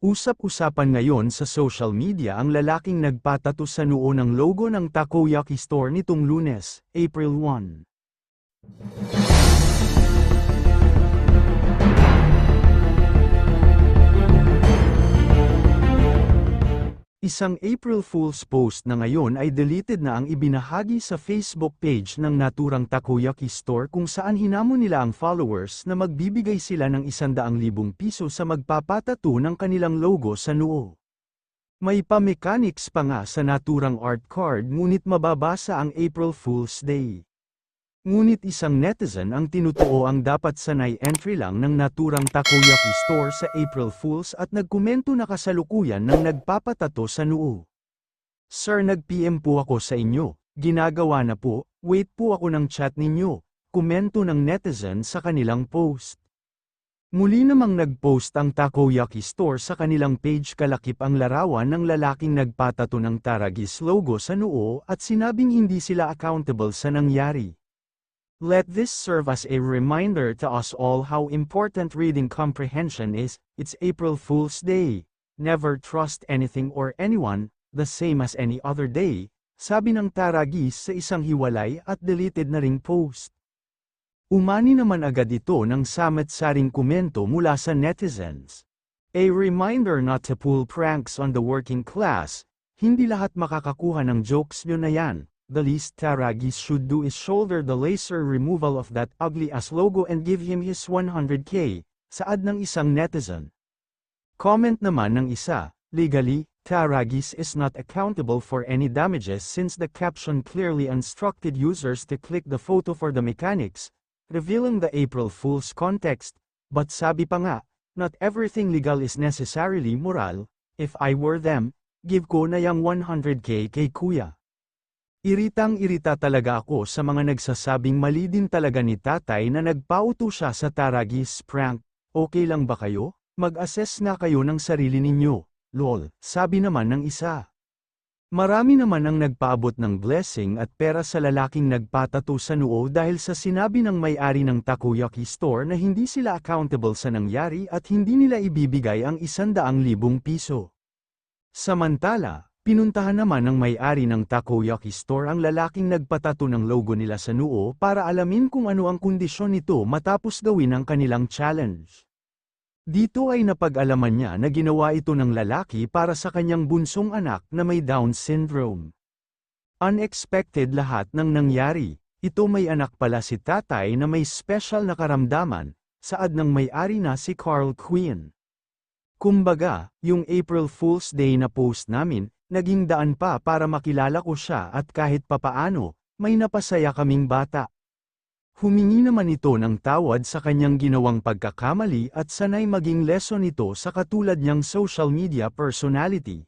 Usap-usapan ngayon sa social media ang lalaking nagpatato sa noo ng logo ng takoyaki store nitong lunes, April 1. Isang April Fool's post na ngayon ay deleted na ang ibinahagi sa Facebook page ng naturang takoyaki store kung saan hinamon nila ang followers na magbibigay sila ng 100,000 piso sa magpapatato ng kanilang logo sa noo. May pa-mechanics pa nga sa naturang art card ngunit mababasa ang April Fool's Day. Ngunit isang netizen ang tinutuo ang dapat sanay entry lang ng naturang takoyaki store sa April Fools at nagkomento na kasalukuyan ng nagpapatato sa noo. Sir nag-PM po ako sa inyo, ginagawa na po, wait po ako ng chat ninyo, komento ng netizen sa kanilang post. Muli namang nag-post ang Takoyaki Store sa kanilang page kalakip ang larawan ng lalaking nagpatato ng Taragis logo sa noo at sinabing hindi sila accountable sa nangyari. Let this serve as a reminder to us all how important reading comprehension is, it's April Fool's Day. Never trust anything or anyone, the same as any other day, sabi ng Taragis sa isang hiwalay at deleted na ring post. Umani naman agad ito ng samet-saring komento mula sa netizens. A reminder not to pull pranks on the working class, hindi lahat makakakuha ng jokes nyo na yan. The least Taragis should do is shoulder the laser removal of that ugly ass logo and give him his 100k, saad ng isang netizen. Comment naman ng isa, legally, Taragis is not accountable for any damages since the caption clearly instructed users to click the photo for the mechanics, revealing the April Fool's context, but sabi pa nga, not everything legal is necessarily moral, if I were them, give ko na yang 100k kay kuya. Iritang-irita talaga ako sa mga nagsasabing mali din talaga ni tatay na nagpauto siya sa Taragis prank. Okay lang ba kayo? Mag-assess nga kayo ng sarili ninyo. Lol, sabi naman ng isa. Marami naman ang nagpaabot ng blessing at pera sa lalaking nagpatato sa noo dahil sa sinabi ng may-ari ng takoyaki store na hindi sila accountable sa nangyari at hindi nila ibibigay ang isandaang libong piso. Samantala, Pinuntahan naman ng may-ari ng takoyaki store ang lalaking nagpatato ng logo nila sa noo para alamin kung ano ang kondisyon nito matapos gawin ang kanilang challenge. Dito ay napag-alaman niya na ginawa ito ng lalaki para sa kanyang bunsong anak na may Down syndrome. Unexpected lahat ng nangyari, ito may anak pala si tatay na may special na karamdaman, saad ng may-ari na si Carl Quinn. Kumbaga, yung April Fool's Day na post namin, Naging daan pa para makilala ko siya at kahit papaano, may napasaya kaming bata. Humingi naman ito ng tawad sa kanyang ginawang pagkakamali at sanay maging lesson ito sa katulad niyang social media personality.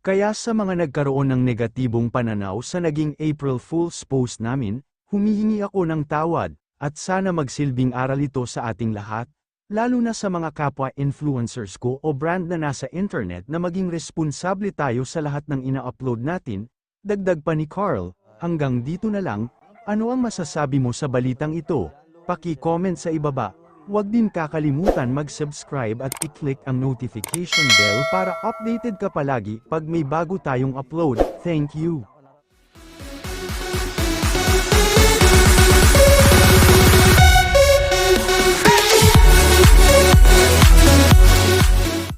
Kaya sa mga nagkaroon ng negatibong pananaw sa naging April Fool's post namin, humihingi ako ng tawad, at sana magsilbing aral ito sa ating lahat, Lalo na sa mga kapwa influencers ko o brand na nasa internet na maging responsable tayo sa lahat ng ina-upload natin, dagdag pa ni Carl, hanggang dito na lang, ano ang masasabi mo sa balitang ito? Paki-comment sa ibaba. Huwag din kakalimutan mag-subscribe at i-click ang notification bell para updated ka palagi pag may bago tayong upload. Thank you.